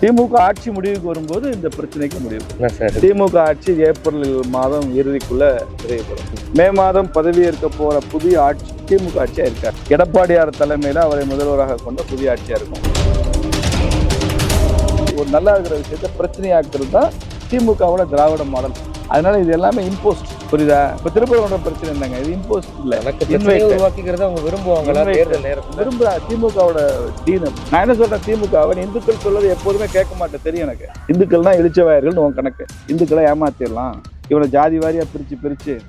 திமுக ஆட்சி முடிவுக்கு வரும்போது இந்த பிரச்சனைக்கு முடிவு. திமுக ஆட்சி ஏப்ரல் மாதம் இறுதிக்குள்ள நிறைவுபெறும் மே மாதம் பதவியேற்க போற புதிய ஆட்சி திமுக ஆட்சியா இருக்கார். எடப்பாடியார் தலைமையில அவரை முதல்வராக கொண்ட புதிய ஆட்சியா இருக்கும். ஒரு நல்லா இருக்கிற விஷயத்த பிரச்சனையாக்குறது தான் திமுகவோட திராவிட மாடல். அதனால இது எல்லாமே இம்போஸ்ட் புரியுதா? இப்ப திருப்பரங்குன்ற பிரச்சனை என்னங்க? இது இம்போஸ்ட் இல்ல. உருவாக்கிக்கிறத அவங்க விரும்புவாங்களா. தேர்தல் நேரத்துல? விரும்ப திமுகவோட டீனம் நான் என்ன சொல்றேன்? திமுகவை இந்துக்கள் சொல்றது எப்போதுமே கேட்க மாட்டேன். தெரியும் எனக்கு. இந்துக்கள்னா இழிச்சவாயர்கள் உன் கணக்கு. இந்துக்களை ஏமாத்திடலாம். இவனை ஜாதி வாரியா பிரிச்சு பிரிச்சு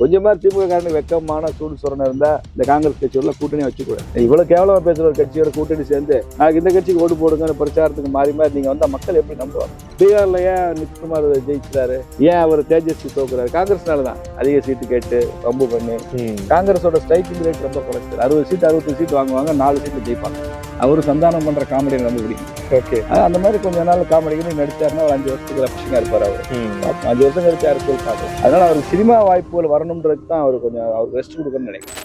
கொஞ்சமா திமுக காரனுக்கு வெக்கமான சூடு சுரணம் இருந்தா இந்த காங்கிரஸ் கட்சியோட கூட்டணி வச்சுக்கூடாது இவ்வளவு கேவலமா பேசுற ஒரு கட்சியோட கூட்டணி சேர்ந்து நாளைக்கு இந்த கட்சிக்கு ஓட்டு போடுங்கன்னு பிரச்சாரத்துக்கு மாறி மாறி நீங்க வந்தா மக்கள் எப்படி நம்புவாங்க? பீகார்ல ஏன் நிதிஷ்குமார் ஜெயிச்சிட்டாரு? ஏன் அவர் தேஜஸ்வி தோக்குறாரு? காங்கிரஸ்னால தான் அதிக சீட்டு கேட்டு ரொம்ப பண்ணி காங்கிரஸோட ஸ்ட்ரைக்கிங் ரேட் ரொம்ப குறைச்சது அறுபது சீட் அறுபது சீட் வாங்குவாங்க நாலு சீட்டு ஜெயிப்பாங்க. அவரு சந்தானம் பண்ற காமெடி ரொம்ப பிடிக்கும் ஓகே. அந்த மாதிரி கொஞ்ச நாள் காமெடிக்கு நடிச்சாருன்னா ஒரு அஞ்சு வருஷத்துக்கு ரப்ஷிங்கா இருப்பார் அவர். அஞ்சு வருஷம் கழிச்சு பார்ப்போம் அதனால அவருக்கு சினிமா வாய்ப்புகள் வரணுன்றதுக்கு தான் அவர் கொஞ்சம் அவருக்கு ரெஸ்ட் கொடுக்கணும்னு நினைக்கிறேன்.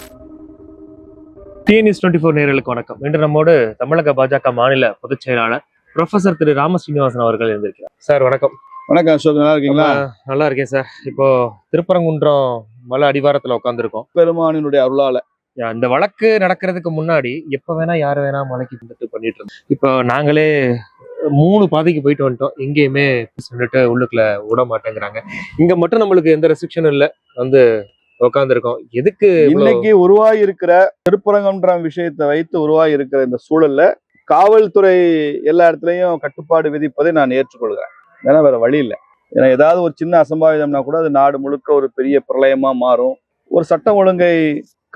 டிஎன்எஸ் டுவெண்ட்டி ஃபோர் நேர்களுக்கு வணக்கம். இன்று நம்மோடு தமிழக பாஜக மாநில பொதுச் செயலாளர் ப்ரொஃபசர் திரு ராம ஸ்ரீனிவாசன் அவர்கள் இருந்திருக்கிறார். சார் வணக்கம். வணக்கம் அசோக் நல்லா இருக்கீங்களா? நல்லா இருக்கேன் சார். இப்போ திருப்பரங்குன்றம் மலை அடிவாரத்துல உட்காந்துருக்கோம் பெருமானினுடைய அருளால இந்த வழக்கு நடக்கிறதுக்கு முன்னாடி எப்ப வேணா யார் வேணா மலைக்கு வந்துட்டு பண்ணிட்டு இருந்தோம். இப்போ நாங்களே மூணு பாதைக்கு போயிட்டு வந்துட்டோம். எங்கேயுமே சொல்லிட்டு உள்ளுக்குள்ள விட மாட்டேங்கிறாங்க. இங்க மட்டும் நம்மளுக்கு எந்த ரெஸ்ட்ரிக்ஷனும் இல்லை. வந்து உட்காந்துருக்கோம் எதுக்கு இன்னைக்கு உருவாகி இருக்கிற திருப்பரங்கன்ற விஷயத்தை வைத்து உருவாகி இருக்கிற இந்த சூழல்ல காவல்துறை எல்லா இடத்துலையும் கட்டுப்பாடு விதிப்பதை நான் ஏற்றுக்கொள்கிறேன். ஏன்னா வேற வழி இல்லை. ஏன்னா ஏதாவது ஒரு சின்ன அசம்பாவிதம்னா கூட அது நாடு முழுக்க ஒரு பெரிய பிரளயமா மாறும். ஒரு சட்டம் ஒழுங்கை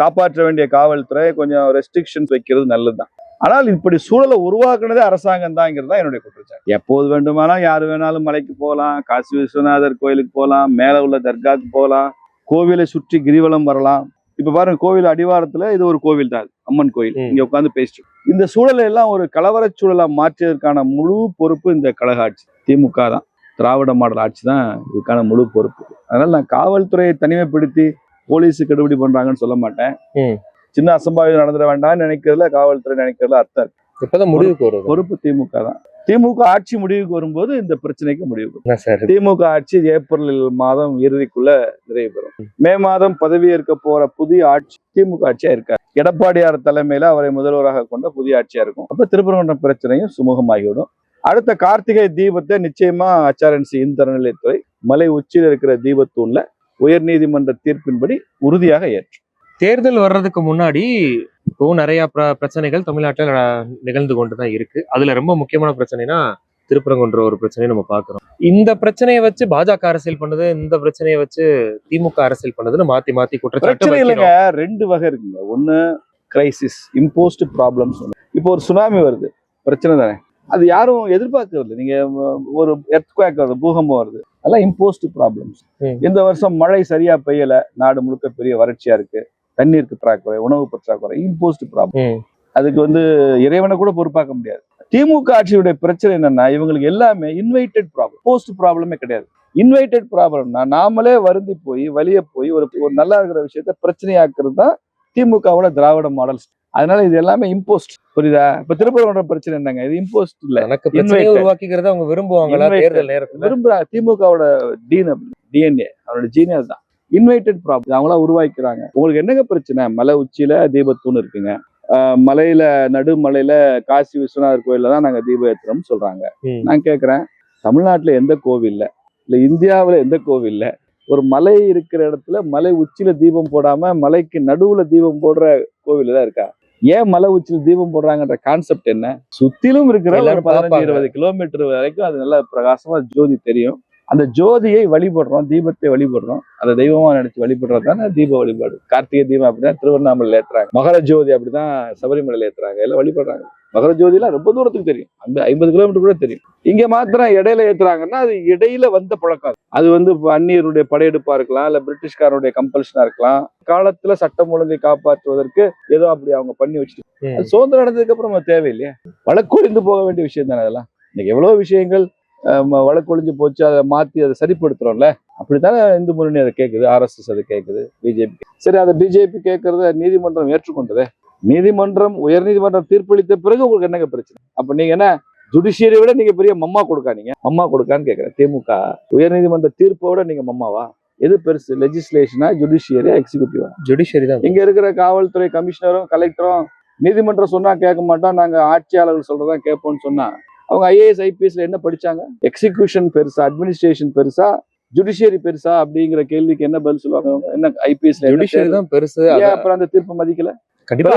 காப்பாற்ற வேண்டிய காவல்துறை கொஞ்சம் ரெஸ்ட்ரிக்ஷன்ஸ் வைக்கிறது நல்லதுதான். ஆனால் இப்படி சூழலை உருவாக்குனதே அரசாங்கம் தாங்கிறது தான் என்னுடைய குற்றச்சாட்டு. எப்போது வேண்டுமானாலும் யார் வேணாலும் மலைக்கு போகலாம் காசி விஸ்வநாதர் கோயிலுக்கு போகலாம் மேலே உள்ள தர்காக்கு போகலாம் கோவிலை சுற்றி கிரிவலம் வரலாம். இப்ப பாருங்க கோவில் அடிவாரத்துல இது ஒரு கோவில் தான் அம்மன் கோயில். இங்க உட்காந்து பேசிட்டு. இந்த சூழலை எல்லாம் ஒரு கலவரச் சூழலா மாற்றியதற்கான முழு பொறுப்பு இந்த கழக ஆட்சி திமுக தான். திராவிட மாடல் ஆட்சி தான் இதுக்கான முழு பொறுப்பு. அதனால நான் காவல்துறையை தனிமைப்படுத்தி போலீஸ் கெடுபிடி பண்றாங்கன்னு சொல்ல மாட்டேன். சின்ன அசம்பாவிதம் நடந்துட வேண்டாம்னு நினைக்கிறதுல காவல்துறை நினைக்கிறதுல அர்த்தம் இருக்கு. இப்பதான் முடிவுக்கு வருது. பொறுப்பு திமுக தான். திமுக ஆட்சி முடிவுக்கு வரும்போது இந்த பிரச்சனைக்கு முடிவு திமுக ஆட்சி ஏப்ரல் மாதம் இறுதிக்குள்ள நிறைவு பெறும். மே மாதம் பதவியேற்க போற புதிய ஆட்சி திமுக ஆட்சியா இருக்காரு எடப்பாடியார் தலைமையில அவரை முதல்வராக கொண்ட புதிய ஆட்சியா இருக்கும். அப்ப திருப்பரங்குன்றம் பிரச்சனையும் சுமூகமாகிவிடும். அடுத்த கார்த்திகை தீபத்தை நிச்சயமா அச்சாரன்சி இந்து நிலையத்துறை மலை உச்சியில் இருக்கிற தீபத்தூண்ல உயர்நீதிமன்ற தீர்ப்பின்படி உறுதியாக ஏற்றும் தேர்தல் வர்றதுக்கு முன்னாடி இப்போ நிறைய பிர- பிரச்சனைகள் தமிழ்நாட்டில் நிகழ்ந்து கொண்டு தான் இருக்கு. அதுல ரொம்ப முக்கியமான பிரச்சனைனா திருப்பரங்குன்ற ஒரு பிரச்சனையை நம்ம பார்க்கிறோம். இந்த பிரச்சனையை வச்சு பாஜக அரசியல் பண்ணுது இந்த பிரச்சனையை வச்சு திமுக அரசியல் பண்ணுதுன்னு மாத்தி மாத்தி குற்றச்சாட்டு பிரச்சனை இல்லைங்க. ரெண்டு வகை இருக்குங்க. ஒண்ணு கிரைசிஸ் இம்போஸ்ட் ப்ராப்ளம்ஸ் இப்போ ஒரு சுனாமி வருது. பிரச்சனை தானே? அது யாரும் எதிர்பார்க்கறது. நீங்க ஒரு எர்த்குவேக் வருது பூகம்பம் வருது அதெல்லாம் இம்போஸ்ட் ப்ராப்ளம்ஸ். இந்த வருஷம் மழை சரியா பெய்யல நாடு முழுக்க பெரிய வறட்சியா இருக்கு தண்ணீர் பற்றாக்குறை உணவு பற்றாக்குறை இம்போஸ்ட் ப்ராப்ளம். அதுக்கு வந்து இறைவனை கூட பொறுப்பாக்க முடியாது திமுக ஆட்சியுடைய பிரச்சனை என்னன்னா இவங்களுக்கு எல்லாமே இன்வைட்டட் ப்ராப்ளம் போஸ்ட் ப்ராப்ளமே கிடையாது இன்வைட்டட் ப்ராப்ளம்னா நாமளே வருந்தி போய் வலிய போய் ஒரு ஒரு நல்லா இருக்கிற விஷயத்த பிரச்சனையாக்குறது தான் திமுகவோட திராவிட மாடல் அதனால இது எல்லாமே இம்போஸ்ட் புரியுதா? இப்ப திருப்பரங்குன்ற பிரச்சனை என்னங்க? இது இம்போஸ்ட் இல்ல. எனக்கு பிரச்சனையை. உருவாக்கிக்கிறத அவங்க விரும்புவாங்களா. தேர்தல் நேரத்துல? விரும்புறா. திமுகவோட டீன் டிஎன்ஏ அவரோட ஜீனியஸ் தான். இன்வைட்டட் ப்ராப்ளம் அவங்களா உருவாக்கிறாங்க உங்களுக்கு என்னங்க பிரச்சனை? மலை உச்சியில தீபத்தூண் இருக்குங்க. மலையில நடுமலையில காசி விஸ்வநாதர் கோயில்ல தான் நாங்க தீபம் ஏத்துறோம்னு சொல்றாங்க. நான் கேக்குறேன். தமிழ்நாட்டுல எந்த கோவில்ல இல்ல? இந்தியாவுல எந்த கோவில்ல ஒரு மலை இருக்கிற இடத்துல மலை உச்சியில தீபம் போடாம மலைக்கு நடுவுல தீபம் போடுற கோவில் தான் இருக்கா? ஏன் மலை உச்சியில தீபம் போடுறாங்கன்ற கான்செப்ட் என்ன? சுத்திலும் இருக்கிற ஒரு பதினஞ்சு. இருபது கிலோமீட்டர் வரைக்கும் அது நல்லா பிரகாசமா ஜோதி தெரியும். அந்த ஜோதியை வழிபடுறோம் தீபத்தை வழிபடுறோம். அதை தெய்வமா நினைச்சு வழிபடுறது தானே தீப வழிபாடு. கார்த்திகை தீபம் அப்படிதான் திருவண்ணாமலையில ஏத்துறாங்க. மகர ஜோதி அப்படிதான் சபரிமலையில ஏத்துறாங்க. எல்லாம் வழிபடுறாங்க. மகர ஜோதிலாம் ரொம்ப தூரத்துக்கு தெரியும். அந்த ஐம்பது கிலோமீட்டர் கூட தெரியும். இங்க மாத்திரம் இடையில ஏத்துறாங்கன்னா அது இடையில வந்த பழக்கம். அது. வந்து அந்நியருடைய படையெடுப்பா இருக்கலாம் இல்ல பிரிட்டிஷ்காரனுடைய கம்பல்ஷனா இருக்கலாம். காலத்துல சட்டம் ஒழுங்கை காப்பாற்றுவதற்கு ஏதோ அப்படி அவங்க பண்ணி வச்சுட்டு சுதந்திரம் அடைஞ்சதுக்கு அப்புறம் தேவையில்லையா. வழக்கொழிந்து போக வேண்டிய விஷயம் தானே அதெல்லாம். இன்னைக்கு எவ்வளவு விஷயங்கள் வழக்கொழிஞ்சு போச்சு அதை மாத்தி அதை சரிப்படுத்துறோம்ல. அப்படித்தானே இந்து முன்னணி அதை கேட்குது ஆர்எஸ்எஸ் அதை கேட்குது பிஜேபி சரி அதை பிஜேபி கேட்கறத நீதிமன்றம் ஏற்றுக்கொண்டதே. நீதிமன்றம் உயர்நீதிமன்றம் தீர்ப்பளித்த பிறகு உங்களுக்கு என்னங்க பிரச்சனை? அப்ப நீங்க என்ன ஜுடிஷியரை விட நீங்க பெரிய மம்மா கொடுக்கா நீங்க? மம்மா கொடுக்கான்னு கேக்குறேன். திமுக உயர்நீதிமன்ற தீர்ப்பை விட நீங்க மம்மாவா? எது பெருசு? லெஜிஸ்லேஷனா ஜுடிஷியரியா எக்ஸிக்யூட்டிவா ஜுடிஷியரி தான். இங்க இருக்கிற காவல்துறை கமிஷனரும் கலெக்டரும் நீதிமன்றம் சொன்னா கேட்க மாட்டோம் நாங்க ஆட்சியாளர்கள் சொல்றதான் கேட்போம்னு சொன்னா அவங்க ஐஏஎஸ் ஐபிஎஸ்ல என்ன படிச்சாங்க? எக்ஸிகியூஷன் பெருசா அட்மினிஸ்ட்ரேஷன் பெருசா ஜுடிஷியரி பெருசா அப்படிங்கிற கேள்விக்கு என்ன பதில் சொல்லுவாங்க? என்ன ஐபிஎஸ்ல ஜுடிஷியரி தான் பெருசு. அப்புறம் அந்த தீர்ப்பு மதிக்கல? கண்டிப்பா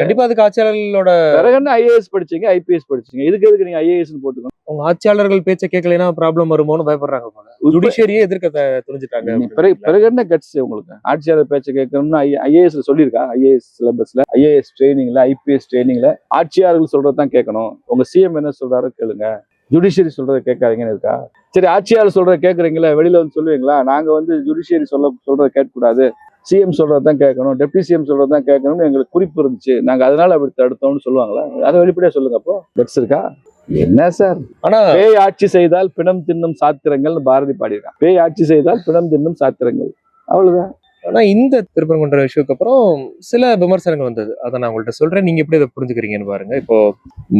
கண்டிப்பா அதுக்கு ஆட்சியாளர்களோட என்ன ஐஏஎஸ் படிச்சீங்க? ஐபிஎஸ் படிச்சீங்க? இதுக்கு எதுக்கு நீங்க ஐஏஎஸ் போட்டுக்கணும்? அவங்க ஆட்சியாளர்கள் பேச்ச கேட்கலனா ப்ராப்ளம் வருமோன்னு பயப்படுறாங்க போல. ஜுடிஷியரியே எதிர்க்க துணிஞ்சிட்டாங்க பிறகு பிறகு என்ன கட்ஸ் உங்களுக்கு? ஆட்சியாளர் பேச்ச கேட்கணும்னு ஐஏஎஸ்ல சொல்லியிருக்கா? ஐஏஎஸ் சிலபஸ்ல ஐஏஎஸ் ட்ரைனிங்ல ஐபிஎஸ் ட்ரைனிங்ல ஆட்சியாளர்கள் சொல்றதான் கேட்கணும். உங்க சிஎம் என்ன சொல்றாரோ கேளுங்க. ஜுடிஷியரி சொல்றத கேட்காதீங்கன்னு இருக்கா? சரி ஆட்சியாளர் சொல்றத கேட்குறீங்களா வெளியில வந்து சொல்லுவீங்களா? நாங்க வந்து ஜுடிஷியரி சொல்ல சொல்றத கேட்கக்கூடாது. சிஎம் சொல்றது தான் கேட்கணும். டெப்டி சிஎம் சொல்றது தான் கேட்கணும்னு எங்களுக்கு குறிப்பு இருந்துச்சு. நாங்க அதனால அப்படி தடுத்தோம்னு சொல்லுவாங்களா? அதை வெளிப்படையா சொல்லுங்க அப்போ. கட்ஸ் இருக்கா? என்ன சார்? ஆனா பேய் ஆட்சி செய்தால் பிணம் தின்னும் சாத்திரங்கள் பாரதி பாடியிருக்கான். பேய் ஆட்சி செய்தால் பிணம் தின்னும் சாத்திரங்கள். அவ்வளவுதான். ஆனா இந்த திருப்பரங்குன்ற இஷ்யூக்கு அப்புறம் சில விமர்சனங்கள் வந்தது. அதை நான் உங்கள்கிட்ட சொல்றேன். நீங்க எப்படி இதை புரிஞ்சுக்கிறீங்கன்னு பாருங்க. இப்போ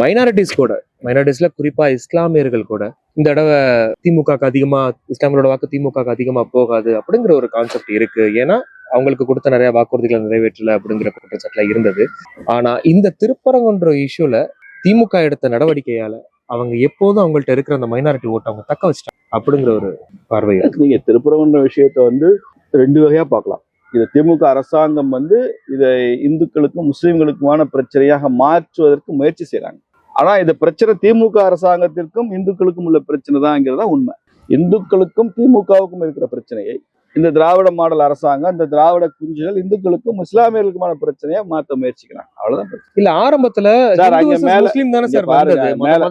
மைனாரிட்டிஸ் கூட மைனாரிட்டிஸ்ல குறிப்பாக இஸ்லாமியர்கள் கூட இந்த தடவை திமுகக்கு அதிகமாக இஸ்லாமியரோட வாக்கு திமுக அதிகமாக போகாது அப்படிங்கிற ஒரு கான்செப்ட் இருக்கு. ஏன்னா அவங்களுக்கு கொடுத்த நிறைய வாக்குறுதிகளை நிறைவேற்றல அப்படிங்கிற குற்றச்சாட்டுல இருந்தது. ஆனா இந்த திருப்பரங்குன்ற இஷ்யூல திமுக எடுத்த நடவடிக்கையால அவங்க எப்போதும் அவங்கள்ட்ட இருக்கிற அந்த மைனாரிட்டி ஓட்டை அவங்க தக்க வச்சிட்டாங்க அப்படிங்கிற ஒரு பார்வை இருக்கு. நீங்க திருப்பரங்குன்ற விஷயத்த வந்து ரெண்டு வகையா பார்க்கலாம். இது திமுக அரசாங்கம் வந்து இதை இந்துக்களுக்கும் முஸ்லிம்களுக்குமான பிரச்சனையாக மாற்றுவதற்கு முயற்சி செய்றாங்க. ஆனா இந்த பிரச்சனை திமுக அரசாங்கத்திற்கும் இந்துக்களுக்கும் உள்ள பிரச்சனை தான்ங்கிறதா உண்மை. இந்துக்களுக்கும் திமுகவுக்கும் இருக்கிற பிரச்சனையை இந்த திராவிட மாடல் அரசாங்கம் இந்த திராவிட குஞ்சுகள் இந்துக்களுக்கும் இஸ்லாமியர்களுக்குமான பிரச்சனையை மாற்ற முயற்சிக்கிறாங்க. அவ்வளவுதான். இல்ல ஆரம்பத்துல மேல- முஸ்லிம் தானே சார்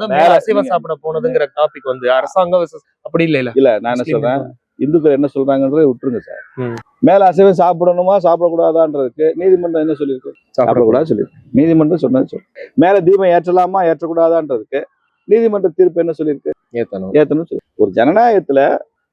மேல- அசைவம் சாப்பிட போனதுங்கிற டாபிக் வந்து அரசாங்கம் அப்படி இல்ல இல்ல நான் என்ன சொல்றேன்? இந்துக்கள் என்ன சொல்றாங்கன்றதை விட்டுருங்க சார். மேல அசைவம் சாப்பிடணுமா சாப்பிடக்கூடாதான்றதுக்கு நீதிமன்றம் என்ன சொல்லியிருக்கு? சாப்பிடக்கூடாது சொல்லியிருக்கு. நீதிமன்றம் சொன்னது சொல்லு மேல தீபம் ஏற்றலாமா ஏற்றக்கூடாதான்றதுக்கு நீதிமன்ற தீர்ப்பு என்ன சொல்லியிருக்கு? ஏத்தணும். ஏத்தணும் சொல்லி. ஒரு ஜனநாயகத்துல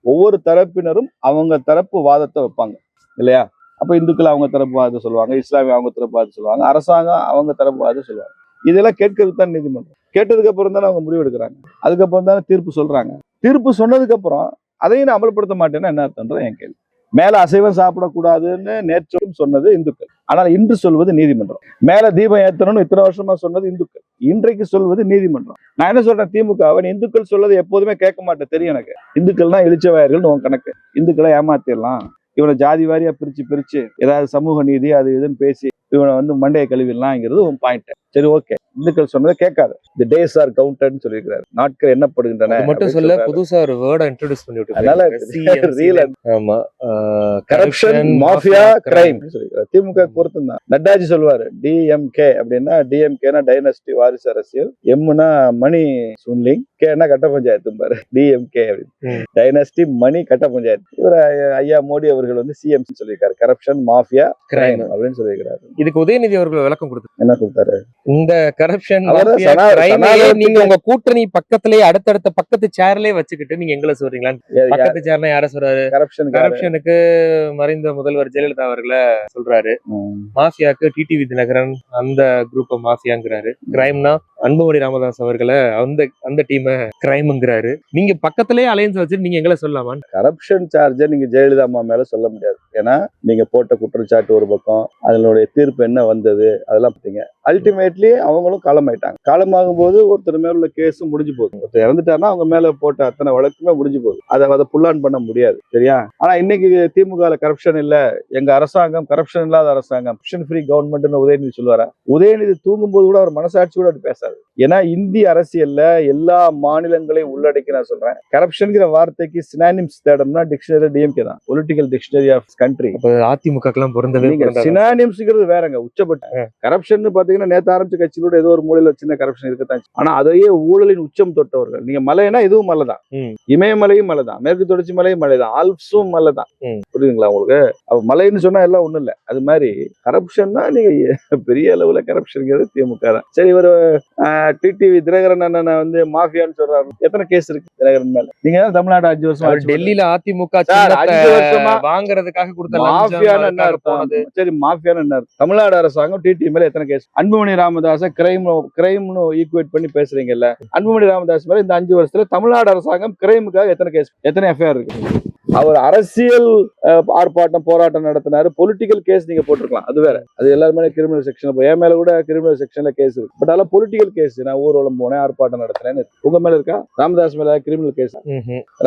ஒவ்வொரு தரப்பினரும் அவங்க தரப்பு வாதத்தை வைப்பாங்க. இல்லையா? அப்ப இந்துக்கள் அவங்க தரப்பு வாதத்தை சொல்லுவாங்க இஸ்லாமிய அவங்க தரப்பு வாதத்தை சொல்லுவாங்க அரசாங்கம் அவங்க தரப்பு வாதத்தை சொல்லுவாங்க. இதெல்லாம் கேட்கறதுக்கு தான் நீதிமன்றம். கேட்டதுக்கு அப்புறம் தானே அவங்க முடிவு எடுக்கிறாங்க. அதுக்கப்புறம் தானே தீர்ப்பு சொல்றாங்க. தீர்ப்பு சொன்னதுக்கு அப்புறம் அதையும் நான் அமல்படுத்த மாட்டேன்னா என்ன அர்த்தம்ன்றது என் கேள்வி. மேல அசைவம் சாப்பிடக்கூடாதுன்னு நேற்றும் சொன்னது இந்துக்கள். ஆனால் இன்று சொல்வது நீதிமன்றம். மேல தீபம் ஏத்தணும்னு இத்தனை வருஷமா சொன்னது இந்துக்கள். இன்றைக்கு சொல்வது நீதிமன்றம். நான் என்ன சொல்றேன் திமுக அவன் இந்துக்கள் சொல்றது எப்போதுமே கேட்க மாட்டேன் தெரியும் எனக்கு. இந்துக்கள்னா இழிச்சவாயர்கள் உன் கணக்கு. இந்துக்களை ஏமாத்திடலாம். இவனை ஜாதி வாரியா பிரிச்சு பிரிச்சு ஏதாவது சமூக நீதி அது இதுன்னு பேசி இவனை வந்து மண்டையை கழுவிடலாம்ங்கிறது உன் பாயிண்ட் சரி ஓகே இந்துக்கள் சொன்னதை கேட்காத. தி டேஸ் ஆர் கவுண்டட்னு சொல்லியிருக்கிறாரு. நாட்கள் எண்ணப்படுகின்றன அது மட்டும் சொல்ல. புதுசா ஒரு வேர்டை இன்ட்ரோடியூஸ் பண்ணி அதனால விட்டு real ஆமா கரப்ஷன் மாஃபியா கிரைம் திமுக பொறுத்தும் தான் நட்டாஜி சொல்லுவாரு டிஎம்கே அப்படின்னா டிஎம்கேனா டைனஸ்டி வாரிசு அரசியல் எம்னா மணி சுன்லிங் கேனா கட்ட பஞ்சாயத்து பாரு டிஎம்கே அப்படின்னு. டைனஸ்டி மணி கட்ட பஞ்சாயத்து. இவர் ஐயா மோடி அவர்கள் வந்து சிஎம் சொல்லியிருக்காரு. கரப்ஷன் மாஃபியா கிரைம் அப்படின்னு சொல்லியிருக்காரு இதுக்கு உதயநிதி அவர்கள் விளக்கம் கொடுத்து என்ன கொடுத்தாரு? இந்த கரப்ஷன் நீங்க உங்க கூட்டணி பக்கத்திலேயே அடுத்தடுத்த பக்கத்து சேர்லயே வச்சுக்கிட்டு நீங்க எங்களை சொல்றீங்களா? பக்கத்து சேர்னா யார சொல்றாரு? கரப்ஷன் கரப்ஷனுக்கு மறைந்த முதல்வர் ஜெயலலிதா அவர்களை சொல்றாரு. மாஃபியாக்கு டிடிவி தினகரன் அந்த குரூப்ப மாஃபியாங்கிறாரு. கிரைம்னா அன்புமணி ராமதாஸ் அவர்களை அந்த அந்த டீம கிரைம்ங்கிறாரு நீங்க பக்கத்திலேயே அலையன்ஸ் வச்சுட்டு நீங்க எங்களை சொல்லலாமா? கரப்ஷன் சார்ஜை நீங்க ஜெயலலிதா அம்மா மேல சொல்ல முடியாது. ஏன்னா நீங்க போட்ட குற்றச்சாட்டு ஒரு பக்கம் அதனுடைய தீர்ப்பு என்ன வந்தது அதெல்லாம் பார்த்தீங்க. அல்டிமேட்லி அவங்களும் காலமாயிட்டாங்க. காலமாகும் போது ஒருத்தர் மேல உள்ள கேஸும் முடிஞ்சு போகுது. ஒருத்தர் இறந்துட்டாருன்னா அவங்க மேல போட்ட அத்தனை வழக்குமே முடிஞ்சு போகுது. அதை அதை புல்லான் பண்ண முடியாது. சரியா? ஆனா இன்னைக்கு திமுக கரப்ஷன் இல்ல. எங்க அரசாங்கம் கரப்ஷன் இல்லாத அரசாங்கம் கரப்ஷன் ஃப்ரீ கவர்மெண்ட்னு உதயநிதி சொல்லுவாரா? உதயநிதி தூங்கும் போது கூட அவர் மனசாட்சி கூட பேசாது. ஏன்னா இந்திய அரசியல்ல எல்லா மாநிலங்களையும் உள்ளடக்கி நான் சொல்றேன். கரப்ஷன்ங்கிற வார்த்தைக்கு சினானிம்ஸ் தேடணும்னா டிக்ஷனரி டிஎம்கே தான். பொலிட்டிக்கல் டிக்ஷனரி ஆஃப் கண்ட்ரி அப்ப அதிமுக எல்லாம் பொருந்தவே நீங்க பொருந்தாது. சினானிம்ஸ்ங்கிறது வேறங்க உச்சப்பட்ட கரப்ஷன் பாத்தீங்கன்னா நேத்து ஆரம்பிச்ச கட்சியிலோட ஏதோ ஒரு மூலையில சின்ன கரப்ஷன் இருக்கத்தான். ஆனா அதையே ஊழலின் உச்சம் தொட்டவர்கள். நீங்க மலைனா இதுவும் மலை தான். இமயமலையும் மலை தான் மேற்கு தொடர்ச்சி மலையும் மலை தான் ஆல்ப்ஸும் மலை தான் ம். புரியுதுங்களா உங்களுக்கு? அப்ப மலைன்னு சொன்னா எல்லாம் ஒண்ணும் இல்ல. அது மாதிரி கரப்ஷன்னா நீங்க பெரிய அளவுல கரப்ஷன்ங்கிறது திமுக தான். சரி ஒரு டிடிவி தினகரன் அண்ணனை வந்து மாஃபியான்னு சொல்றாரு. எத்தனை கேஸ் இருக்கு தினகரன் மேல? நீங்க தான் தமிழ்நாடு அஞ்சு வருஷம் டெல்லியில அதிமுக வாங்குறதுக்காக கொடுத்த மாஃபியான்னு என்ன போனது. சரி மாஃபியான்னு என்ன தமிழ்நாடு அரசாங்கம் டிடி மேல எத்தனை கேஸ் அன்புமணி ராமதாஸ கிரைம் கிரைம்னு ஈக்குவேட் பண்ணி பேசுறீங்கல்ல? அன்புமணி ராமதாஸ் மேல இந்த அஞ்சு வருஷத்துல தமிழ்நாடு அரசாங்கம் கிரைமுக்காக எத்தனை கேஸ் எத்தனை எஃப்ஐஆர் இருக்கு? அவர் அரசியல் ஆர்ப்பாட்டம் போராட்டம் நடத்தினாரு. பொலிட்டிக்கல் கேஸ் நீங்க போட்டிருக்கலாம். அது வேற. அது எல்லாருமே கிரிமினல் செக்ஷன் என் மேல கூட கிரிமினல் செக்ஷன்ல கேஸ் இருக்கு. பட் அதெல்லாம் பொலிட்டிக்கல் கேஸ் நான் ஊர்வலம் போனேன் ஆர்ப்பாட்டம் நடத்தினேன்னு இருக்கு. உங்க மேல இருக்கா? ராமதாஸ் மேல கிரிமினல் கேஸ்.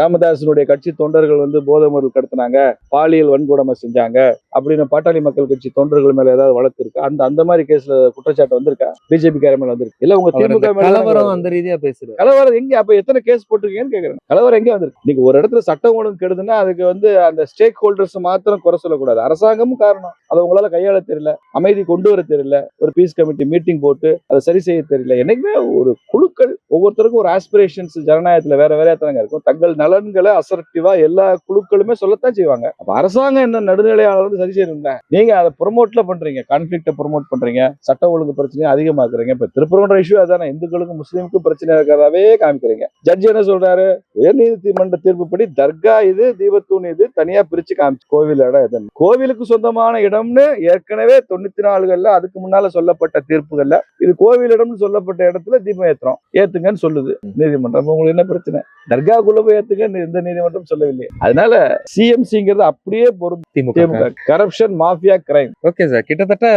ராமதாசனுடைய கட்சி தொண்டர்கள் வந்து போதை மருள் கடத்தினாங்க. பாலியல் வன்கொடுமை செஞ்சாங்க. அப்படின்னு பாட்டாளி மக்கள் கட்சி தொண்டர்கள் மேல ஏதாவது வழக்கு இருக்கா? அந்த அந்த மாதிரி கேஸ்ல குற்றச்சாட்டு வந்திருக்கா? பிஜேபி கார மேல வந்திருக்கு? இல்ல உங்க திமுக கலவரம். அந்த ரீதியா பேசுறாரு. கலவரம் எங்க? அப்ப எத்தனை கேஸ் போட்டிருக்கீங்கன்னு கேக்குறேன். கலவரம் எங்க வந்திருக்கு? நீங்க ஒரு இடத்துல சட்டம் ஒழுங்கு கெடுதுன்னா அதுக்கு வந்து அந்த ஸ்டேக் ஹோல்டர்ஸ் மாத்திரம் குறை சொல்லக்கூடாது. அரசாங்கமும் காரணம். அதை உங்களால கையாள தெரியல. அமைதி கொண்டு வர தெரியல. ஒரு பீஸ் கமிட்டி மீட்டிங் போட்டு அதை சரி செய்ய தெரியல. என்னைக்குமே ஒரு குழுக்கள் ஒவ்வொருத்தருக்கும் ஒரு ஆஸ்பிரேஷன்ஸ் ஜனநாயகத்துல வேற வேற தானங்க இருக்கும். தங்கள் நலன்களை அசர்ட்டிவா எல்லா குழுக்களுமே சொல்லத்தான் செய்வாங்க. அப்ப அரசாங்கம் என்ன நடுநிலையாளர் சரி செய்யணும்ல நீங்க அதை ப்ரொமோட்ல பண்றீங்க. கான்ஃபிளிக்ட ப்ரொமோட் பண்றீங்க. சட்ட ஒழுங்கு பிரச்சனையை அதிகமாக்குறீங்க. இப்ப திருப்பரங்குன்ற இஷ்யூ அதானே? இந்துக்களுக்கும் முஸ்லீமுக்கும் பிரச்சனை இருக்கிறதாவே காமிக்கிறீங்க. ஜட்ஜ் என்ன சொல்றாரு? உயர்நீதிமன்ற தீர்ப்புப்படி தர்கா இது தீபத்தூண் இது தனியா பிரிச்சு காமிச்சு. கோவில் இடம் எது கோவிலுக்கு சொந்தமான இடம்னு ஏற்கனவே தொண்ணூத்தி நாலுகள்ல அதுக்கு முன்னால சொல்லப்பட்ட தீர்ப்புகள்ல இது கோவில் இடம்னு சொல்லப்பட்ட இடத்துல தீபம் ஏத்துறோம். ஏத்துங்கன்னு சொல்லுது நீதிமன்றம். உங்களுக்கு என்ன பிரச்சனை? தர்காக்குள்ள போய் ஏத்துங்க எந்த நீதிமன்றம் சொல்லவில்லை. அதனால சிஎம்சிங்கிறது அப்படியே பொருந்தும். திமுக திமுக corruption mafia crime okay sir கிட்டத்தட்ட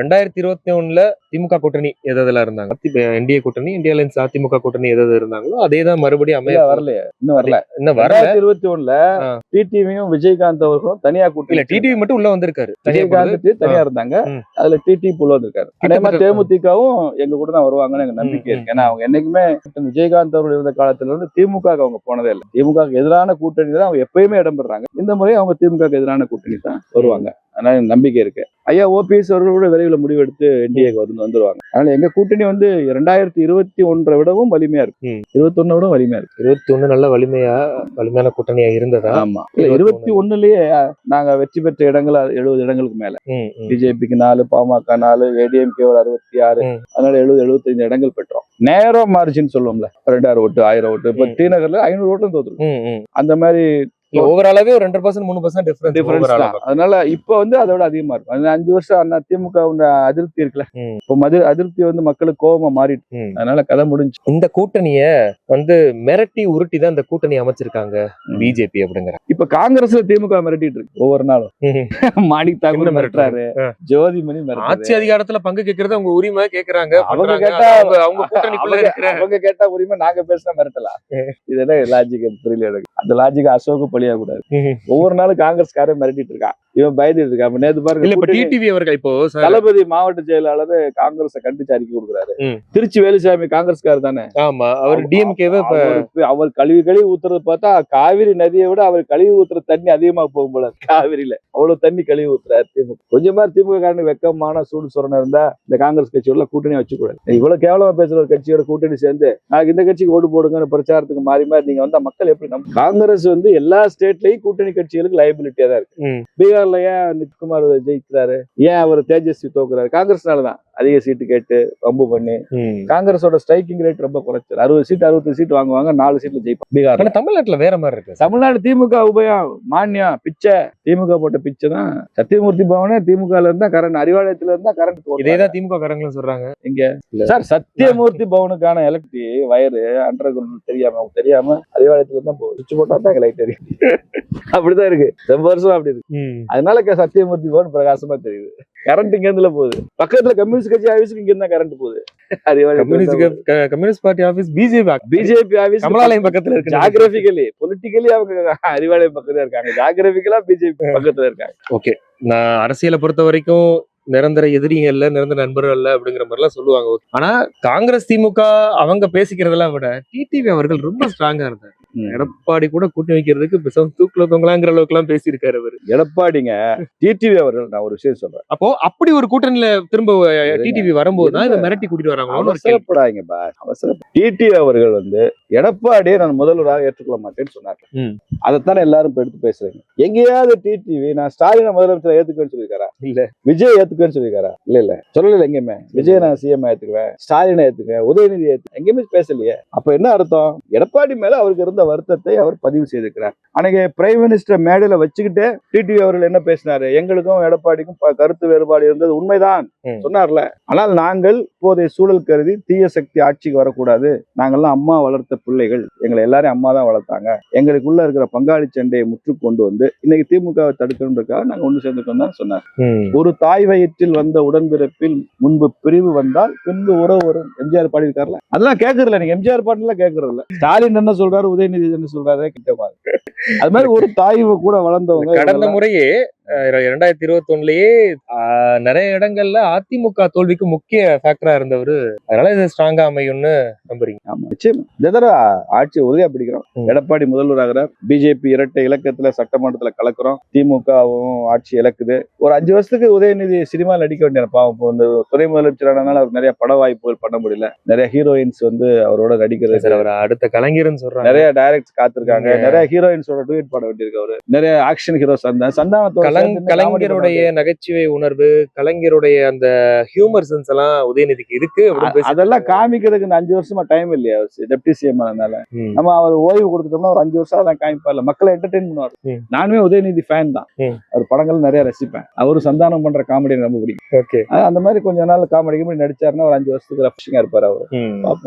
ரெண்டாயிரத்தி இருபத்தி ஒண்ணுல திமுக கூட்டணி எதுல இருந்தாங்க? என்டிஏ கூட்டணி இந்தியா அலைன்ஸ் அதிமுக கூட்டணி எது இருந்தாங்களோ அதே தான் மறுபடியும் அமைய வரலையே. இன்னும் வரல. இன்னும் வரல. இருபத்தி ஒண்ணுல. டிடிவியும் விஜயகாந்த் அவர்களும் தனியா இல்ல கூட்டணி டிடிவி மட்டும் உள்ள வந்திருக்காரு. விஜயகாந்த் தனியா இருந்தாங்க. அதுல டிடி புள்ள வந்திருக்காரு. அதே மாதிரி தேமுதிகவும் எங்க கூட தான் வருவாங்கன்னு எனக்கு நம்பிக்கை இருக்கு. ஏன்னா அவங்க என்னைக்குமே விஜயகாந்த் அவர்கள் இருந்த காலத்துல இருந்து திமுக அவங்க போனதே இல்லை. திமுக எதிரான கூட்டணி தான் அவங்க எப்பயுமே இடம்பெறாங்க இந்த முறை அவங்க திமுக எதிரான கூட்டணி தான் வருவாங்க. அதனால எனக்கு நம்பிக்கை இருக்கு. ஐயா ஓபிஎஸ் அவர்கள் கூட விரைவில் முடிவெடுத்து என்டிஏக்கு வந்து வந்துருவாங்க. அதனால எங்க கூட்டணி வந்து ரெண்டாயிரத்தி இருபத்தி ஒன்றை விடவும் வலிமையா இருக்கு. ம். இருபத்தி ஒன்னை விட வலிமையா இருக்கு. இருபத்தி ஒண்ணு நல்ல வலிமையா வலிமையான கூட்டணியா இருந்ததா? ஆமா. இல்ல 21 இருபத்தி ஒண்ணுலயே நாங்க வெற்றி பெற்ற இடங்கள் எழுபது இடங்களுக்கு மேல. பிஜேபிக்கு நாலு பாமக நாலு ஏடிஎம்கே ஒரு அறுபத்தி ஆறு. அதனால எழுபது எழுபத்தைந்து இடங்கள் பெற்றோம். நேரோ மார்ஜின் சொல்லுவோம்ல. ரெண்டாயிரம் ஓட்டு ஆயிரம் ஓட்டு. இப்ப ம். டி நகர்ல ஐநூறு ஓட்டும் தோத்துருக்கும். அந்த மாதிரி ஓவராலாவே ஒரு ரெண்டு பர்சன்ட் மூணு பர்சன்ட் டிஃபரன்ஸ் டிஃபரன்ஸ் தான். அதனால இப்ப வந்து அதோட அதிகமா இருக்கும். அந்த அஞ்சு வருஷம் அண்ணா திமுக அதிருப்தி இருக்குல்ல. இப்போ மது அதிருப்தி வந்து மக்களுக்கு கோபமா மாறிட்டு. அதனால கதை முடிஞ்சு. இந்த கூட்டணிய வந்து மிரட்டி உருட்டி தான் இந்த கூட்டணி அமைச்சிருக்காங்க. பிஜேபி அப்படிங்கிற. இப்ப காங்கிரஸ்ல திமுக மிரட்டிட்டு இருக்கு ஒவ்வொரு நாளும். மாணிக் தாக்கூர் மிரட்டுறாரு? ஜோதிமணி ஆட்சி அதிகாரத்துல பங்கு கேட்கறது அவங்க உரிமை கேக்குறாங்க அவங்க. கேட்டா அவங்க கூட்டணிக்குள்ள அவங்க- கேட்டா உரிமை நாங்க பேசினா மிரட்டலாம். இது என்ன லாஜிக் புரியல எனக்கு. அந்த லாஜிக் அசோக்கு பழியா கூடாது. ஒவ்வொரு நாளும் காங்கிரஸ்காரன் மிரட்டிட்டு இருக்கான் இவன் பயந்துட்டு இருக்கான். அப்ப நேத்து பாருங்க இல்ல இப்ப டிடிவி அவர்கள் இப்போ தளபதி மாவட்ட செயலாளர் காங்கிரஸ கண்டிச்சு அறிக்கை கொடுக்குறாரு. திருச்சி வேலுசாமி காங்கிரஸ்கார் தானே? ஆமா அவர் டிஎம்கேவே அவர் கழுவி கழுவி ஊத்துறது பார்த்தா காவிரி நதியை விட அவர் கழுவி ஊத்துற தண்ணி அதிகமா போகும் போல காவிரியில. அவ்வளவு தண்ணி கழுவி ஊத்துறாரு திமுக. கொஞ்சமா திமுக காரனுக்கு வெக்கமான சூடு சுரணம் இருந்தா இந்த காங்கிரஸ் கட்சியோட கூட்டணி வச்சுக்கூடாது இவ்வளவு கேவலமா பேசுற ஒரு கட்சியோட கூட்டணி சேர்ந்து நாளைக்கு இந்த கட்சிக்கு ஓட்டு போடுங்கன்னு பிரச்சாரத்துக்கு மாறி மாறி நீங்க வந்தா மக்கள் எப்படி நம்ப காங்கிரஸ் வந்து எல்லா ஸ்டேட்லயும் கூட்டணி கட்சிகளுக்கு லைபிலிட்டியா தான் இருக்கு. ம். பீகார்ல ஏன் நித்குமார் ஜெயிக்கிறாரு? ஏன் அவர் தேஜஸ்வி தோக்குறாரு? காங்கிரஸ்னாலதான். அதிக சீட்டு கேட்டு வம்பு பண்ணி. காங்கிரஸோட ஸ்ட்ரைக்கிங் ரேட் ரொம்ப குறைச்சல். அறுபது சீட் அறுபது சீட் வாங்குவாங்க நாலு சீட்ல ஜெயிப்பாங்க. பீகார்ல. ஆனா தமிழ்நாட்டுல வேற மாதிரி இருக்கு. தமிழ்நாடு திமுக உபயம் மானியம் பிச்சை. திமுக போட்ட பிச்சை தான் சத்தியமூர்த்தி பவனே திமுகல இருந்தா கரண்ட் அறிவாலயத்துல இருந்தா கரண்ட் இதேதான் திமுக காரங்களும் சொல்றாங்க. இங்க இல்ல. சார் சத்தியமூர்த்தி பவனுக்கான எலக்ட்ரி வயரு அண்டர் கிரவுண்ட் தெரியாம அவங்க தெரியாம அறிவாலயத்துல தான் போகுது சுவிட்ச் போட்டா தான் லைட் தெரியும் அப்படிதான் இருக்கு. ரொம்ப வருஷம் அப்படி இருக்கு. அதனால சத்தியமூர்த்தி பவன் பிரகாசமா தெரியுது. கரண்ட் இங்க இருந்துல போகுது. பக்கத்துல கம்யூனிஸ்ட் கட்சி ஆபீஸ்க்கு இங்க இருந்தா கரண்ட் போகுது. க- communist party office BJP BJP office Kamalalayam பக்கத்துல இருக்கு ஜாகிரபிக்கலி பொலிட்டிக்கலி அவங்க அறிவாலயம் பக்கத்துல இருக்காங்க. ஜாகிரபிக்கலா பிஜேபி பக்கத்துல இருக்காங்க. நான் அரசியலை பொறுத்த வரைக்கும் நிரந்தர எதிரிங்க இல்ல நிரந்தர நண்பர்கள் இல்ல அப்படிங்கிற மாதிரி எல்லாம் சொல்லுவாங்க. ஆனா காங்கிரஸ் திமுக அவங்க பேசிக்கிறதெல்லாம் விட டிடிவி அவர்கள் ரொம்ப ஸ்ட்ராங்கா இருந்தார் எடப்பாடி கூட கூட்டி வைக்கிறதுக்கு பிசம் தூக்குல தொங்கலாங்கிற அளவுக்கு எல்லாம் பேசியிருக்காரு அவரு. எடப்பாடிங்க டிடிவி அவர்கள் நான் ஒரு விஷயம் சொல்றேன். அப்போ அப்படி ஒரு கூட்டணியில திரும்ப டிடிவி வரும்போது தான் இதை மிரட்டி கூட்டிட்டு வராங்களோன்னு ஒரு கேள்வி. அவசரப்படாதீங்க பா அவசர டிடிவி அவர்கள் வந்து எடப்பாடியை நான் முதல்வராக ஏற்றுக்கொள்ள மாட்டேன்னு சொன்னார். அதைத்தானே எல்லாரும் இப்ப எடுத்து பேசுறீங்க. எங்கேயாவது டிடிவி நான் ஸ்டாலினை முதலமைச்சர் ஏத்துக்குவேன்னு சொல்லியிருக்காரா? இல்ல. விஜய் ஏத்துக்குவேன்னு சொல்லியிருக்காரா? இல்ல இல்ல. சொல்லல எங்கேயுமே. விஜய் நான் சிஎம் ஏத்துக்குவேன். ஸ்டாலினை ஏத்துக்குவேன். உதயநிதி ஏத்து எங்கேயுமே பேசலையே. அப்ப என்ன அர்த்தம்? எடப்பாடி மேல அவருக்கு இருந்த வருத்தத்தை அவர் பதிவு செய்திருக்கிறார். அன்னைக்கு பிரைம் மினிஸ்டர் மேடையில வச்சுக்கிட்டு டிடிவி அவர்கள் என்ன பேசினாரு? எங்களுக்கும் எடப்பாடிக்கும் கருத்து வேறுபாடு இருந்தது உண்மைதான். சொன்னார்ல. ஆனால் நாங்கள் இப்போதைய சூழல் கருதி தீய சக்தி ஆட்சிக்கு வரக்கூடாது. நாங்கெல்லாம் அம்மா வளர்த்த பிள்ளைகள் எங்களை எல்லாரையும் அம்மா தான் வளர்த்தாங்க. எங்களுக்குள்ள இருக்கிற பங்காளி சண்டையை முற்று கொண்டு வந்து இன்னைக்கு திமுகவை தடுக்கணுன்றதுக்காக நாங்க ஒன்று சேர்ந்துட்டோம் தான் சொன்னார். ஒரு தாய் வயிற்றில் வந்த உடன்பிறப்பில் முன்பு பிரிவு வந்தால் பின்பு உறவு வரும் எம்ஜிஆர் பாடியிருக்காருல? அதெல்லாம் கேட்கறதில்ல நீங்க எம்ஜிஆர் பாட்டுலாம் கேட்கறது இல்ல ஸ்டாலின் என்ன சொல்றாரு உதயநிதி என்ன சொல்றாரு கிட்ட அது மாதிரி ஒரு தாய் கூட வளர்ந்தவங்க கடந்த முறையே இரண்டாயிரத்தி இருபத்தி ஒண்ணுலயே நிறைய இடங்கள்ல அதிமுக தோல்விக்கு முக்கிய ஃபேக்டரா இருந்தவர். அதனால இது ஸ்ட்ராங்கா அமையும்னு நம்புறீங்க. ஆமா நிச்சயமா. இந்த தடவை ஆட்சி உறுதியா பிடிக்கிறோம். எடப்பாடி முதல்வராகிறார் பிஜேபி இரட்டை இலக்கத்துல சட்டமன்றத்துல கலக்குறோம். திமுகவும் ஆட்சி இலக்குது ஒரு அஞ்சு வருஷத்துக்கு உதயநிதி சினிமா நடிக்க வேண்டிய பாவம் இப்போ இந்த துணை முதலமைச்சரானால அவர் நிறைய பட வாய்ப்புகள் பண்ண முடியல. நிறைய ஹீரோயின்ஸ் வந்து அவரோட நடிக்கிறது. சார் அவர் அடுத்த கலைஞர்னு சொல்றாங்க. நிறைய டைரக்ட் காத்திருக்காங்க. நிறைய ஹீரோயின்ஸோட டூயட் பாட வேண்டியிருக்கு அவரு. நிறைய ஆக்ஷன் ஹீரோ சந்தா சந்தானத்தோட கலங் கலைஞருடைய நகைச்சுவை உணர்வு கலைஞருடைய அந்த ஹியூமர் சென்ஸ் எல்லாம் உதயநிதிக்கு இருக்கு அதெல்லாம். காமிக்கிறதுக்கு இந்த அஞ்சு வருஷமா டைம் இல்லையா? டெப்டி சிஎம் அதனால. நம்ம அவர் ஓய்வு கொடுத்துட்டோம்னா ஒரு அஞ்சு வருஷம் அதெல்லாம் காமிப்பார்ல. மக்களை என்டர்டெயின் பண்ணுவார். நானுமே உதயநிதி ஃபேன் தான். அவர் படங்கள் நிறைய ரசிப்பேன். அவரு சந்தானம் பண்ற காமெடி ரொம்ப பிடிக்கும். ஓகே. அந்த மாதிரி கொஞ்ச நாள் காமெடி கிமெடி நடிச்சாருன்னா ஒரு அஞ்சு வருஷத்துக்கு ரஃபிஷிங்கா இருப்பாரு அவர்.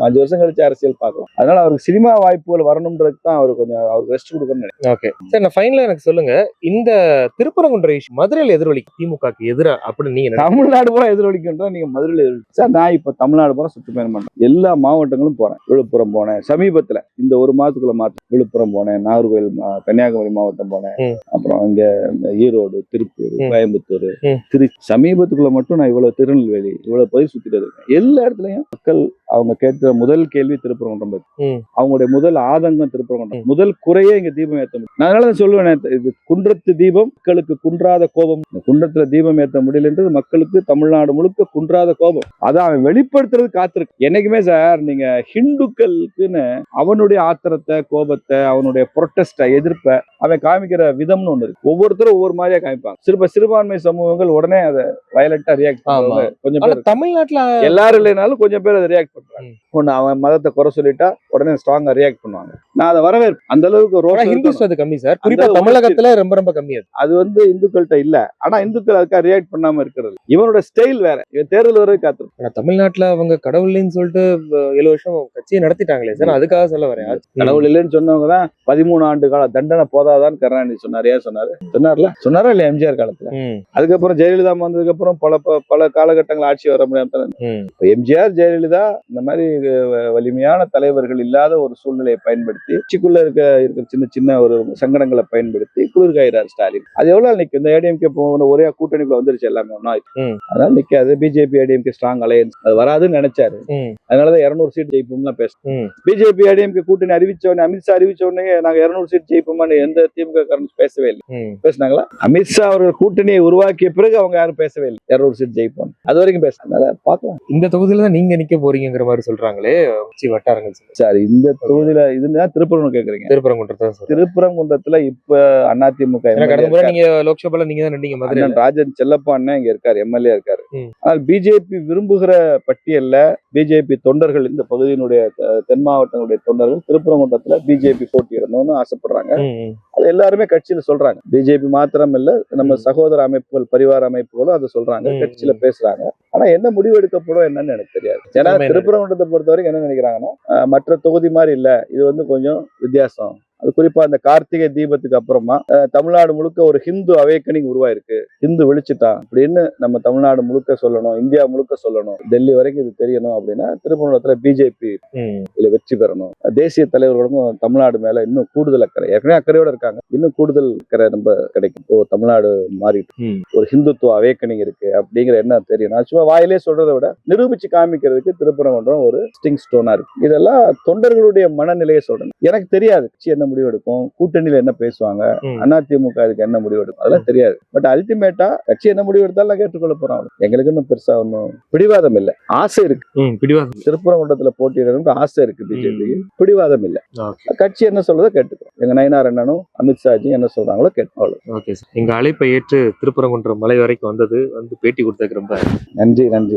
அஞ்சு வருஷம் கழிச்சு அரசியல் பார்க்கலாம். அதனால அவருக்கு சினிமா வாய்ப்புகள் வரணும்ன்றதுக்கு தான் அவர் கொஞ்சம் அவருக்கு ரெஸ்ட் கொடுக்கணும்னு நினைக்கிறேன். ஓகே. சரி நான் ஃபைனலா எனக்கு சொல்லுங்க. இந்த திருப்பரங்குன்ற இஷ்யூ மதுரையில் எதிரொலி திமுகக்கு எதிரா அப்படின்னு நீங்க? தமிழ்நாடு பூரா எதிரொலிக்கின்றோம் நீங்க மதுரையில் எதிரொலி சார் நான் இப்ப தமிழ்நாடு பூரா சுற்றுப்பயணம் பண்றேன் எல்லா மாவட்டங்களும் போறேன் விழுப்புரம் போனேன் சமீபத்துல இந்த ஒரு மாதத்துக்குள்ள மாத்த விழுப்புரம் போனேன் நாகர்கோவில் கன்னியாகுமரி மாவட்டம் போனேன். அப்புறம் இங்க ஈரோடு திருப்பூர். கோயம்புத்தூர். திரு சமீபத்துக்குள்ள மட்டும் நான் இவ்வளவு திருநெல்வேலி இவ்வளவு பயிர் சுத்திட்டு இருக்கேன் எல்லா இடத்துலயும் மக்கள் அவங்க கேட்கிற முதல் கேள்வி திருப்பரங்குன்றம் பத்தி. அவங்களுடைய முதல் ஆதங்கம் திருப்பரங்குன்றம். முதல் குறையே இங்க தீபம் ஏத்த முடியும் அதனால தான் சொல்லுவேன் இது குன்றத்து தீபம் மக்களுக்கு குன்றாத கோபம். குன்றத்துல தீபம் ஏத்த முடியலன்றது மக்களுக்கு தமிழ்நாடு முழுக்க குன்றாத கோபம். அதை அவன் வெளிப்படுத்துறது காத்திருக்கு. என்னைக்குமே சார் நீங்க ஹிந்துக்களுக்குன்னு அவனுடைய ஆத்திரத்தை கோபத்தை அவனுடைய புரொட்டஸ்ட எதிர்ப்பை அவன் காமிக்கிற விதம்னு ஒண்ணு இருக்கு. ஒவ்வொருத்தரும் ஒவ்வொரு மாதிரியா காமிப்பாங்க. சிறுப சிறுபான்மை சமூகங்கள் உடனே அதை வயலண்டா ரியாக்ட் பண்ணுவாங்க. கொஞ்சம் பேர் தமிழ்நாட்டுல எல்லாரும் இல்லைனாலும் கொஞ்சம் பேர் அதை ரியாக்ட் பண்றாங்க. ஒண்ணு அவன் மதத்தை குறை சொல்லிட்டா உடனே ஸ்ட்ராங்கா ரியாக்ட் பண்ணுவாங்க. நான் அதை வரவேற்பேன் அந்த அளவுக்கு இருக்கணும். ஹிந்துஸ் அது கம்மி சார். குறிப்பா தமிழகத்துல ரொம்ப ரொம்ப கம்மி அது. அது வந்து இந்துக்கள்கிட்ட இல்ல. ஆனா இந்துக்கள் அதுக்காக ரியாக்ட் பண்ணாம இருக்கிறது இவனோட ஸ்டைல் வேற. இவன் தேர்தல் வரை காத்திருப்பான். ஆனா தமிழ்நாட்டுல அவங்க கடவுள்னு சொல்லிட்டு ஏழு வருஷம் கட்சியை நடத்திட்டாங்களே சார். அதுக்காக சொல்ல வரேன். கடவுள் இல்லைன்னு சொன்னவங்க தான் பதிமூணு ஆண்டு கால தண்டனை போதாதான்னு கருணாநிதி சொன்னார். ஏன் சொன்னாரு? சொன்னார்ல? சொன்னாரா இல்லையா எம்ஜிஆர் காலத்துல? அதுக்கப்புறம் ஜெயலலிதா வந்ததுக்கு அப்புறம் பல பல காலகட்டங்கள் ஆட்சி வர முடியாம எம்ஜிஆர் ஜெயலலிதா இந்த மாதிரி வலிமையான தலைவர்கள் இல்லாத ஒரு சூழ்நிலையை பயன்படுத்தி கட்சிக்குள்ள இருக்க இருக்கிற சின்ன சின்ன ஒரு சங்கடங்களை பயன்படுத்தி குளிர்காயிறார் ஸ்டாலின். அது எவ்வளவு நாள் நிக்கும்? இந்த ஏடிஎம்கே போன ஒரே கூட்டணிக்குள்ள வந்துருச்சு எல்லாமே ஒன்னா. அதனால நிக்காது. பிஜேபி ஏடிஎம்கே ஸ்ட்ராங் அலையன்ஸ் அது வராதுன்னு நினைச்சாரு. அதனாலதான் இருநூறு சீட் ஜெயிப்போம்லாம் பேச ம். பிஜேபி ஏடிஎம்கே கூட்டணி அறிவிச்ச உடனே அமித்ஷா அறிவிச்ச உடனே நாங்க இருநூறு சீட் ஜெயிப்போமான்னு எந்த திமுக காரனும் பேசவே இல்லை. பேசினாங்களா? அமித்ஷா அவர்கள் கூட்டணியை உருவாக்கிய பிறகு அவங்க யாரும் பேசவே இல்லை. இருநூறு சீட் ஜெயிப்போம் அது வரைக்கும் பேச அதனால பார்க்கலாம். இந்த தொகுதியில தான் நீங்க நிக்க போறீங்கிற மாதிரி சொல்றாங்களே வட்டாரங்கள். சார் இந்த தொகுதியில இதுதான் திருப்பூர்னு கேக்குறீங்க சொல்றேன் திருப்பரங்குன்றத்துல இப்ப அதிமுக. நீங்க லோக்சபால நீங்க தான் நின்றீங்க ராஜன் செல்லப்பா அண்ணன் இங்க இருக்காரு எம்எல்ஏ இருக்காரு. ஆனால் பிஜேபி விரும்புகிற பட்டியல்ல பிஜேபி தொண்டர்கள் இந்த பகுதியினுடைய தென் மாவட்டங்களுடைய தொண்டர்கள் திருப்பரங்குன்றத்துல பிஜேபி போட்டியிடணும்னு ஆசைப்படுறாங்க. அது எல்லாருமே கட்சியில சொல்றாங்க. பிஜேபி மாத்திரம் இல்ல நம்ம. சகோதர அமைப்புகள் பரிவார அமைப்புகளும் அதை சொல்றாங்க. கட்சியில பேசுறாங்க. ஆனா என்ன முடிவு எடுக்கப்படும் என்னன்னு எனக்கு தெரியாது. ஏன்னா? திருப்பரங்குன்றத்தை பொறுத்த வரைக்கும் என்ன நினைக்கிறாங்கன்னா மற்ற தொகுதி மாதிரி இல்ல. இது வந்து கொஞ்சம் வித்தியாசம். அது குறிப்பா அந்த கார்த்திகை தீபத்துக்கு அப்புறமா தமிழ்நாடு முழுக்க ஒரு ஹிந்து அவேக்கனிங் உருவாயிருக்கு. ஹிந்து விழிச்சுட்டான் அப்படின்னு நம்ம தமிழ்நாடு முழுக்க சொல்லணும் இந்தியா முழுக்க சொல்லணும். டெல்லி வரைக்கும் இது தெரியணும் அப்படின்னா திருப்பரங்குன்றத்துல பிஜேபி இதுல வெற்றி பெறணும். தேசிய தலைவர்களுக்கும் தமிழ்நாடு மேல இன்னும் கூடுதல் அக்கறை ஏற்கனவே அக்கறையோட இருக்காங்க. இன்னும் கூடுதல் அக்கறை நம்ம கிடைக்கும். ஓ தமிழ்நாடு மாறிட்டு. ஒரு ஹிந்துத்துவ அவேக்கனிங் இருக்கு அப்படிங்கிற என்ன தெரியும். நான் சும்மா வாயிலே சொல்றதை விட நிரூபிச்சு காமிக்கிறதுக்கு திருப்பரங்குன்றம் ஒரு ஸ்டிங் ஸ்டோனா இருக்கு. இதெல்லாம் தொண்டர்களுடைய மனநிலையை சொல்றேன். எனக்கு தெரியாது. என்ன முடிவு எடுக்கும் கூட்டணியில என்ன பேசுவாங்க. அதிமுக இதுக்கு என்ன முடிவு எடுக்கும் அதெல்லாம் தெரியாது. பட் அல்டிமேட்டா கட்சி என்ன முடிவு எடுத்தாலும் நான் கேட்டுக்கொள்ள போறோம். எங்களுக்கு இன்னும் பெருசா ஒன்றும் பிடிவாதம் இல்லை. ஆசை இருக்கு. பிடிவாதம் திருப்பரங்குன்றத்துல போட்டியிடணும்னு ஆசை இருக்கு பிஜேபி பிடிவாதம் இல்லை. கட்சி என்ன சொல்றதோ கேட்டுக்கோ. எங்க நயினார் அண்ணனும் அமித்ஷாஜி என்ன சொல்றாங்களோ ஓகே சார். எங்க அழைப்பை ஏற்று திருப்பரங்குன்றம் மலை வரைக்கும் வந்தது. வந்து பேட்டி கொடுத்ததுக்கு ரொம்ப நன்றி நன்றி.